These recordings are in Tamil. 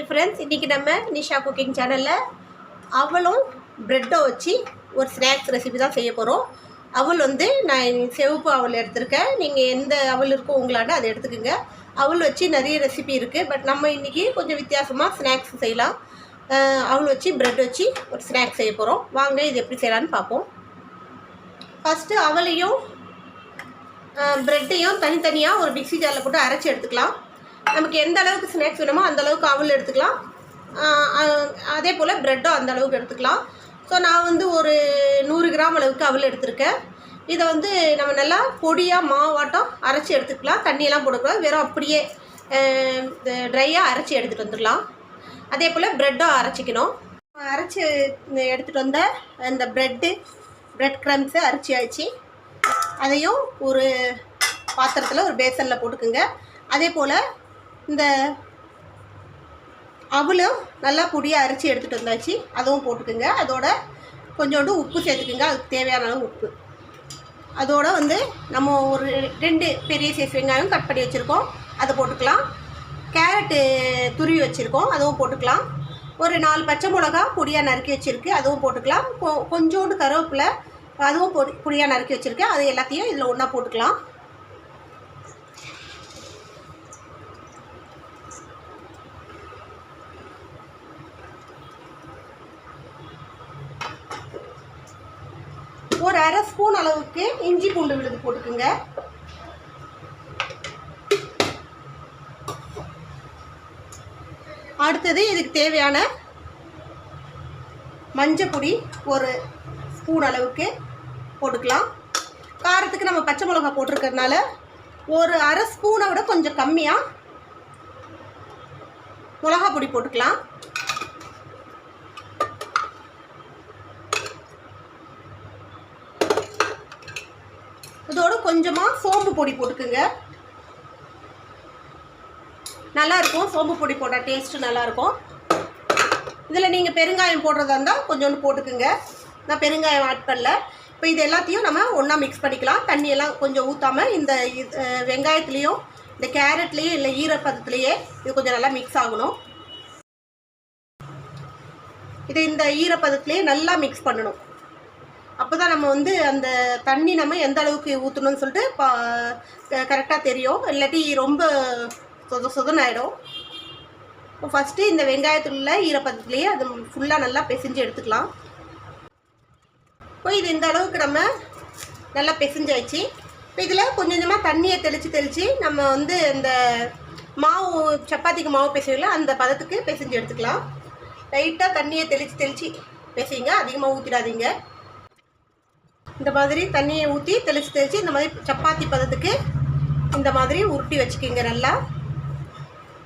ஹாய் ஃப்ரெண்ட்ஸ் இன்றைக்கி நம்ம நிஷா குக்கிங் சேனலில் அவளும் ப்ரெட்டை வச்சு ஒரு ஸ்நாக்ஸ் ரெசிபி தான் செய்ய போகிறோம் அவள் வந்து நான் சிவப்பு அவள் எடுத்திருக்கேன். நீங்கள் எந்த அவள் இருக்கோ உங்களாண்ட அதை எடுத்துக்கோங்க. அவள் வச்சு நிறைய ரெசிபி இருக்குது பட் நம்ம இன்றைக்கி கொஞ்சம் வித்தியாசமாக ஸ்நாக்ஸ் செய்யலாம். அவள் வச்சு ப்ரெட் வச்சு ஒரு ஸ்நாக்ஸ் செய்ய போகிறோம் வாங்க இது எப்படி செய்யலான்னு பார்ப்போம். ஃபஸ்ட்டு அவளையும் ப்ரெட்டையும் தனித்தனியாக ஒரு மிக்ஸி ஜாரில் போட்டு அரைச்சி எடுத்துக்கலாம். நமக்கு எந்த அளவுக்கு ஸ்நாக்ஸ் வேணுமோ அந்த அளவுக்கு அவல் எடுத்துக்கலாம். அதே போல் ப்ரெட்டும் அந்த அளவுக்கு எடுத்துக்கலாம். ஸோ நான் வந்து ஒரு நூறு கிராம் அளவுக்கு அவல் எடுத்திருக்கேன். இதை வந்து நம்ம நல்லா பொடியாக மாவாட்டம் அரைச்சி எடுத்துக்கலாம். தண்ணியெல்லாம் போடக்கூடாது. வெறும் அப்படியே ட்ரையாக அரைச்சி எடுத்துகிட்டு வந்துடலாம். அதே போல் ப்ரெட்டும் அரைச்சிக்கணும். அரைச்சி எடுத்துகிட்டு வந்த இந்த ப்ரெட்டு ப்ரெட் க்ரம்ஸு அரைச்சி ஆச்சு அதையும் ஒரு பாத்திரத்தில் ஒரு பேசனில் போட்டுக்குங்க. அதே போல் இந்த அவளும் நல்லா பொடியாக அரைச்சி எடுத்துகிட்டு வந்தாச்சு. அதுவும் போட்டுக்குங்க. அதோட கொஞ்சோண்டு உப்பு சேர்த்துக்குங்க. அதுக்கு தேவையான அளவு உப்பு. அதோட வந்து நம்ம ஒரு ரெண்டு பெரிய சைஸ் வெங்காயம் கட் பண்ணி வச்சுருக்கோம். அதை போட்டுக்கலாம். கேரட்டு துருவி வச்சுருக்கோம். அதுவும் போட்டுக்கலாம். ஒரு நாலு பச்சை மிளகா பொடியாக நறுக்கி வச்சுருக்கு. அதுவும் போட்டுக்கலாம். கொ- கொஞ்சோண்டு கருவேப்பிலை அதுவும் பொடி பொடியாக நறுக்கி வச்சுருக்கேன். அது எல்லாத்தையும் இதில் ஒன்றா போட்டுக்கலாம். ஒரு அரை ஸ்பூன் அளவுக்கு இஞ்சி பூண்டு விழுது போட்டுக்குங்க. அடுத்தது இதுக்கு தேவையான மஞ்சள் பொடி ஒரு ஸ்பூன் அளவுக்கு போட்டுக்கலாம். காரத்துக்கு நம்ம பச்சை மிளகா போட்டிருக்கறதுனால ஒரு அரை ஸ்பூனை விட கொஞ்சம் கம்மியாக மிளகா பொடி போட்டுக்கலாம். இதோடு கொஞ்சமாக சோம்பு பொடி போட்டுக்குங்க. நல்லா இருக்கும். சோம்பு பொடி போட்டால் டேஸ்ட்டு நல்லாயிருக்கும் இதில் நீங்கள் பெருங்காயம் போடுறதா இருந்தால் கொஞ்சோண்டு போட்டுக்குங்க. நான் பெருங்காயம் ஆட் பண்ணல. இப்போ இது எல்லாத்தையும் நம்ம ஒன்றா மிக்ஸ் பண்ணிக்கலாம். தண்ணியெல்லாம் கொஞ்சம் ஊற்றாமல் இந்த இது, வெங்காயத்துலேயும் இந்த கேரட்லேயும் இல்லை ஈரப்பதத்துலேயே இது கொஞ்சம் நல்லா மிக்ஸ் ஆகணும். இதை இந்த ஈரப்பதத்துலேயே நல்லா மிக்ஸ் பண்ணணும். அப்போ தான் நம்ம வந்து அந்த தண்ணி நம்ம எந்த அளவுக்கு ஊற்றணும்னு சொல்லிட்டு பா கரெக்டாக தெரியும். இல்லாட்டி ரொம்ப சொத சொதன்னு ஆகிடும் இப்போ ஃபஸ்ட்டு இந்த வெங்காயத்துள்ள ஈரப்பதத்துலேயே அது ஃபுல்லாக நல்லா பிசைஞ்சு எடுத்துக்கலாம். இப்போ இது இந்த அளவுக்கு நம்ம நல்லா பிசைஞ்சாச்சு. இப்போ இதில் கொஞ்சம் கொஞ்சமாக தண்ணியை தெளித்து தெளித்து நம்ம வந்து இந்த மாவு சப்பாத்திக்கு மாவு பிசையில அந்த பதத்துக்கு பிசைஞ்சு எடுத்துக்கலாம். லைட்டாக தண்ணியை தெளித்து தெளித்து பிசைங்க அதிகமாக ஊற்றிடாதீங்க இந்த மாதிரி தண்ணியை ஊற்றி தெளித்து தெளித்து இந்த மாதிரி சப்பாத்தி பதத்துக்கு இந்த மாதிரி உருட்டி வச்சுக்கிங்க நல்லா.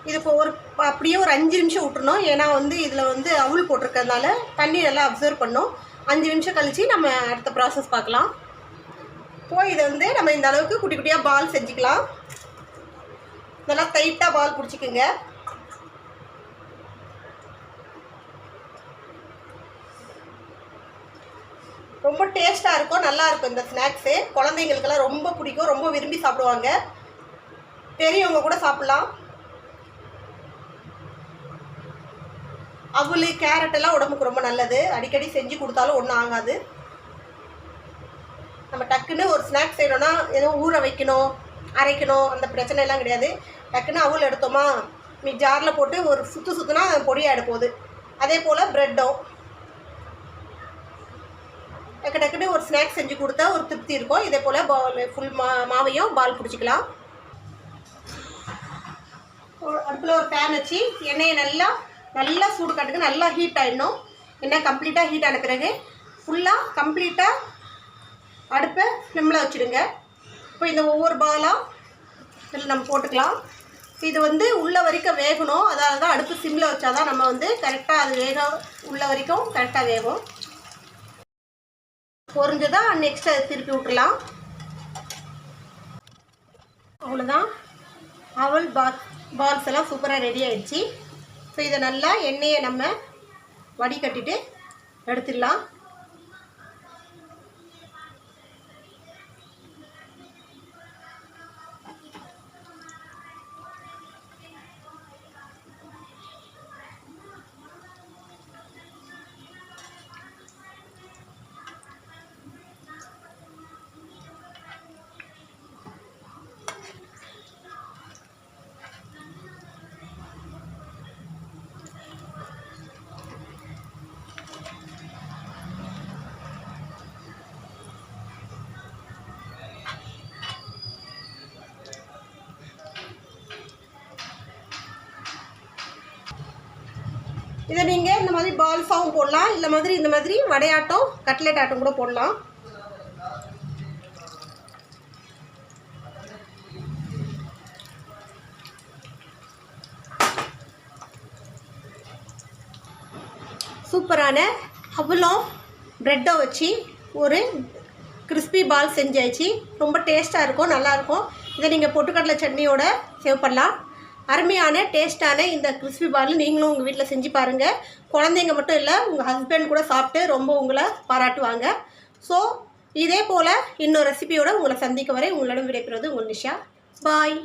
இது இப்போ ஒரு அப்படியே ஒரு அஞ்சு நிமிஷம் விட்டுறணும் ஏன்னா வந்து இதில் வந்து அவுள் போட்டிருக்கறதுனால தண்ணி நல்லா அப்சர்வ் பண்ணும். அஞ்சு நிமிஷம் கழித்து நம்ம அடுத்த ப்ராசஸ் பார்க்கலாம். போய் இதை வந்து நம்ம இந்த அளவுக்கு குட்டி குட்டியாக பால் செஞ்சுக்கலாம். நல்லா டைட்டாக பால் பிடிச்சிக்குங்க. ரொம்ப டேஸ்ட்டாக இருக்கும் நல்லா இருக்கும் இந்த ஸ்நாக்ஸு. குழந்தைங்களுக்கெல்லாம் ரொம்ப பிடிக்கும் ரொம்ப விரும்பி சாப்பிடுவாங்க. பெரியவங்க கூட சாப்பிட்லாம். அவளு கேரட் எல்லாம் உடம்புக்கு ரொம்ப நல்லது. அடிக்கடி செஞ்சு கொடுத்தாலும் ஒன்றும் ஆகாது. நம்ம டக்குன்னு ஒரு ஸ்நாக்ஸ் செய்யணும்னா எதுவும் ஊற வைக்கணும் அரைக்கணும் அந்த பிரச்சனை எல்லாம் கிடையாது. டக்குன்னு அவள் எடுத்தோமா மீ ஜாரில் போட்டு ஒரு சுற்று சுற்றுனா பொடியாக எடுப்போகுது அதே போல் ப்ரெட்டும் டக்கு டக்குன்னு ஒரு ஸ்நாக்ஸ் செஞ்சு கொடுத்தா ஒரு திருப்தி இருக்கும். இதே போல் பால் ஃபுல் மா மாவையும் பால் பிடிச்சிக்கலாம். அடுப்பில் ஒரு பேன் வச்சு எண்ணெயை நல்லா நல்லா சூடு காட்டுக்கு நல்லா ஹீட் ஆகிடணும் எண்ணெய் கம்ப்ளீட்டாக ஹீட் ஆன பிறகு ஃபுல்லாக கம்ப்ளீட்டாக அடுப்பை ஃப்ளிம்மில் வச்சுடுங்க. இப்போ இந்த ஒவ்வொரு பாலாக இதில் நம்ம போட்டுக்கலாம். இது வந்து உள்ள வரைக்கும் வேகணும். அதாவது தான் அடுப்பு சிம்மில் வச்சாதான் நம்ம வந்து கரெக்டாக அது வேக உள்ள வரைக்கும் கரெக்டாக வேகும். பொறிஞ்சதா நெக்ஸ்ட் அதை திருப்பி விட்டுலாம் அவ்வளோதான் அவல் பால் பால்ஸ் எல்லாம் சூப்பராக ரெடி ஆயிடுச்சு. ஸோ இதை நல்லா எண்ணெயை நம்ம வடிகட்டிட்டு எடுத்துடலாம். இதை நீங்கள் இந்த மாதிரி பால்ஃபாவும் போடலாம். இல்லை மாதிரி இந்த மாதிரி வடையாட்டம் கட்லெட் ஆட்டம் கூட போடலாம். சூப்பரான அவ்வளோ ப்ரெட்டை வச்சு ஒரு கிறிஸ்பி பால் செஞ்சாச்சு. ரொம்ப டேஸ்ட்டாக இருக்கும் நல்லாயிருக்கும் இதை நீங்கள் பொட்டுக்கடலை சட்னியோட சேவ் பண்ணலாம். அருமையான டேஸ்ட்டான இந்த கிறிஸ்பி பால் நீங்களும் உங்கள் வீட்டில் செஞ்சு பாருங்கள் குழந்தைங்க மட்டும் இல்லை உங்கள் ஹஸ்பண்ட் கூட சாப்பிட்டு ரொம்ப உங்களை பாராட்டுவாங்க. ஸோ இதே போல் இன்னொரு ரெசிபியோடு உங்களை சந்திக்க வரை உங்களிடம் விடைபெறுவது உங்கள் நிஷா. பாய்